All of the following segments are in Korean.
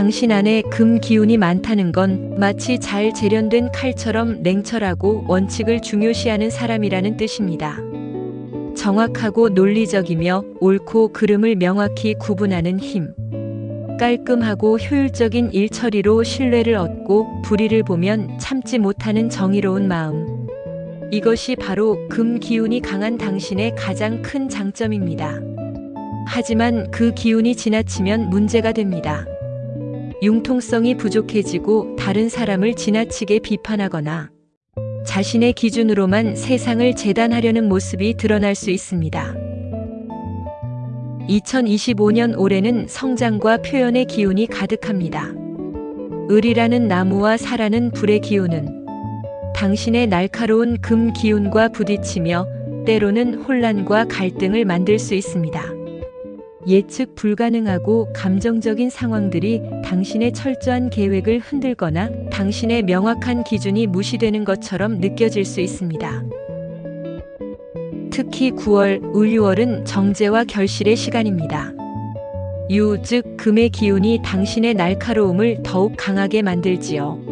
당신 안에 금 기운이 많다는 건 마치 잘 재련된 칼처럼 냉철하고 원칙을 중요시하는 사람이라는 뜻입니다. 정확하고 논리적이며 옳고 그름을 명확히 구분하는 힘. 깔끔하고 효율적인 일 처리로 신뢰를 얻고 불의를 보면 참지 못하는 정의로운 마음. 이것이 바로 금 기운이 강한 당신의 가장 큰 장점입니다. 하지만 그 기운이 지나치면 문제가 됩니다. 융통성이 부족해지고 다른 사람을 지나치게 비판하거나 자신의 기준으로만 세상을 재단하려는 모습이 드러날 수 있습니다. 2025년 올해는 성장과 표현의 기운이 가득합니다. 을이라는 나무와 사라는 불의 기운은 당신의 날카로운 금 기운과 부딪히며 때로는 혼란과 갈등을 만들 수 있습니다. 예측 불가능하고 감정적인 상황들이 당신의 철저한 계획을 흔들거나 당신의 명확한 기준이 무시되는 것처럼 느껴질 수 있습니다. 특히 9월, 을유월은 정제와 결실의 시간입니다. 유, 즉, 금의 기운이 당신의 날카로움을 더욱 강하게 만들지요.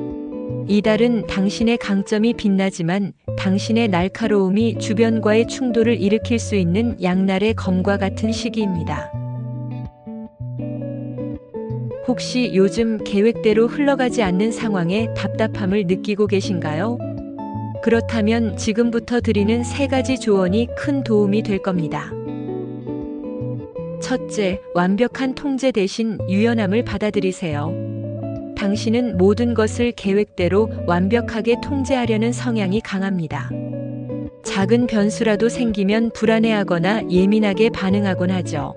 이달은 당신의 강점이 빛나지만 당신의 날카로움이 주변과의 충돌을 일으킬 수 있는 양날의 검과 같은 시기입니다. 혹시 요즘 계획대로 흘러가지 않는 상황에 답답함을 느끼고 계신가요? 그렇다면 지금부터 드리는 세 가지 조언이 큰 도움이 될 겁니다. 첫째, 완벽한 통제 대신 유연함을 받아들이세요. 당신은 모든 것을 계획대로 완벽하게 통제하려는 성향이 강합니다. 작은 변수라도 생기면 불안해하거나 예민하게 반응하곤 하죠.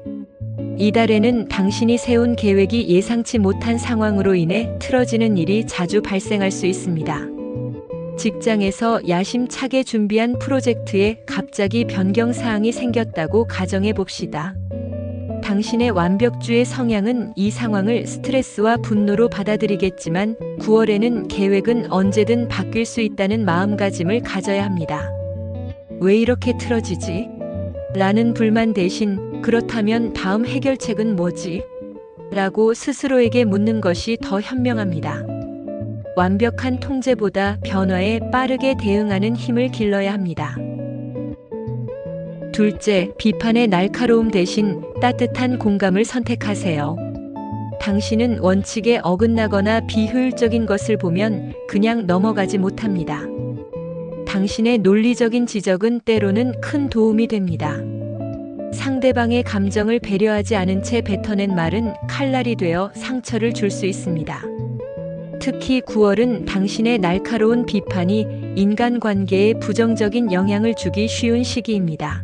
이달에는 당신이 세운 계획이 예상치 못한 상황으로 인해 틀어지는 일이 자주 발생할 수 있습니다. 직장에서 야심차게 준비한 프로젝트에 갑자기 변경 사항이 생겼다고 가정해 봅시다. 당신의 완벽주의 성향은 이 상황을 스트레스와 분노로 받아들이겠지만 9월에는 계획은 언제든 바뀔 수 있다는 마음가짐을 가져야 합니다. 왜 이렇게 틀어지지? 라는 불만 대신 그렇다면 다음 해결책은 뭐지? 라고 스스로에게 묻는 것이 더 현명합니다. 완벽한 통제보다 변화에 빠르게 대응하는 힘을 길러야 합니다. 둘째, 비판의 날카로움 대신 따뜻한 공감을 선택하세요. 당신은 원칙에 어긋나거나 비효율적인 것을 보면 그냥 넘어가지 못합니다. 당신의 논리적인 지적은 때로는 큰 도움이 됩니다. 상대방의 감정을 배려하지 않은 채 뱉어낸 말은 칼날이 되어 상처를 줄 수 있습니다. 특히 9월은 당신의 날카로운 비판이 인간관계에 부정적인 영향을 주기 쉬운 시기입니다.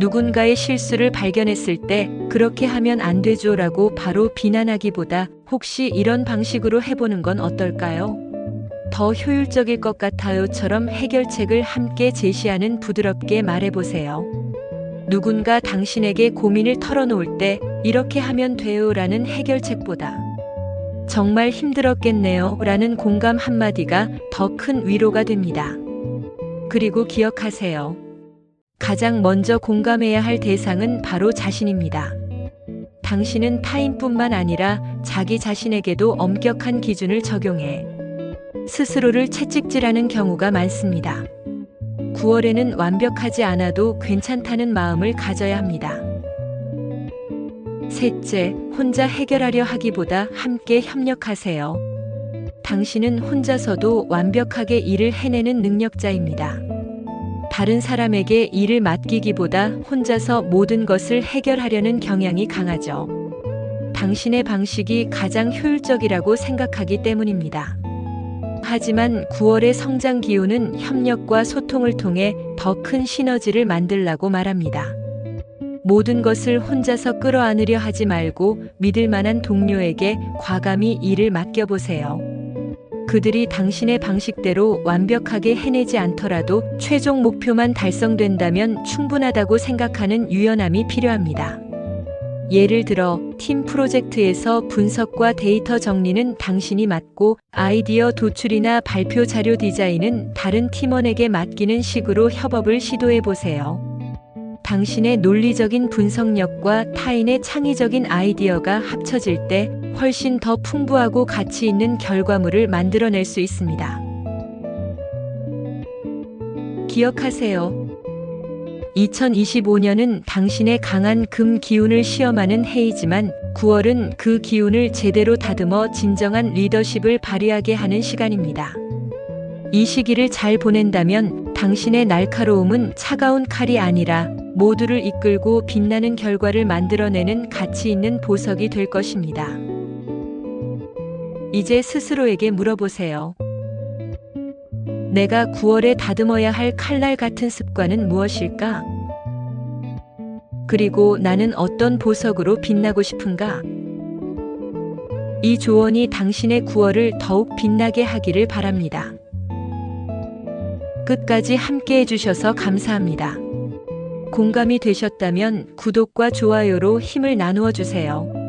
누군가의 실수를 발견했을 때 그렇게 하면 안 되죠 라고 바로 비난하기보다 혹시 이런 방식으로 해보는 건 어떨까요? 더 효율적일 것 같아요처럼 해결책을 함께 제시하는 부드럽게 말해보세요. 누군가 당신에게 고민을 털어놓을 때 이렇게 하면 돼요라는 해결책보다 정말 힘들었겠네요 라는 공감 한마디가 더 큰 위로가 됩니다. 그리고 기억하세요. 가장 먼저 공감해야 할 대상은 바로 자신입니다. 당신은 타인뿐만 아니라 자기 자신에게도 엄격한 기준을 적용해 스스로를 채찍질하는 경우가 많습니다. 9월에는 완벽하지 않아도 괜찮다는 마음을 가져야 합니다. 셋째, 혼자 해결하려 하기보다 함께 협력하세요. 당신은 혼자서도 완벽하게 일을 해내는 능력자입니다. 다른 사람에게 일을 맡기기보다 혼자서 모든 것을 해결하려는 경향이 강하죠. 당신의 방식이 가장 효율적이라고 생각하기 때문입니다. 하지만 9월의 성장 기운은 협력과 소통을 통해 더 큰 시너지를 만들라고 말합니다. 모든 것을 혼자서 끌어안으려 하지 말고 믿을 만한 동료에게 과감히 일을 맡겨보세요. 그들이 당신의 방식대로 완벽하게 해내지 않더라도 최종 목표만 달성된다면 충분하다고 생각하는 유연함이 필요합니다. 예를 들어 팀 프로젝트에서 분석과 데이터 정리는 당신이 맡고 아이디어 도출이나 발표 자료 디자인은 다른 팀원에게 맡기는 식으로 협업을 시도해 보세요. 당신의 논리적인 분석력과 타인의 창의적인 아이디어가 합쳐질 때 훨씬 더 풍부하고 가치 있는 결과물을 만들어낼 수 있습니다. 기억하세요. 2025년은 당신의 강한 금 기운을 시험하는 해이지만 9월은 그 기운을 제대로 다듬어 진정한 리더십을 발휘하게 하는 시간입니다. 이 시기를 잘 보낸다면 당신의 날카로움은 차가운 칼이 아니라 모두를 이끌고 빛나는 결과를 만들어내는 가치 있는 보석이 될 것입니다. 이제 스스로에게 물어보세요. 내가 9월에 다듬어야 할 칼날 같은 습관은 무엇일까? 그리고 나는 어떤 보석으로 빛나고 싶은가? 이 조언이 당신의 9월을 더욱 빛나게 하기를 바랍니다. 끝까지 함께 해주셔서 감사합니다. 공감이 되셨다면 구독과 좋아요로 힘을 나누어 주세요.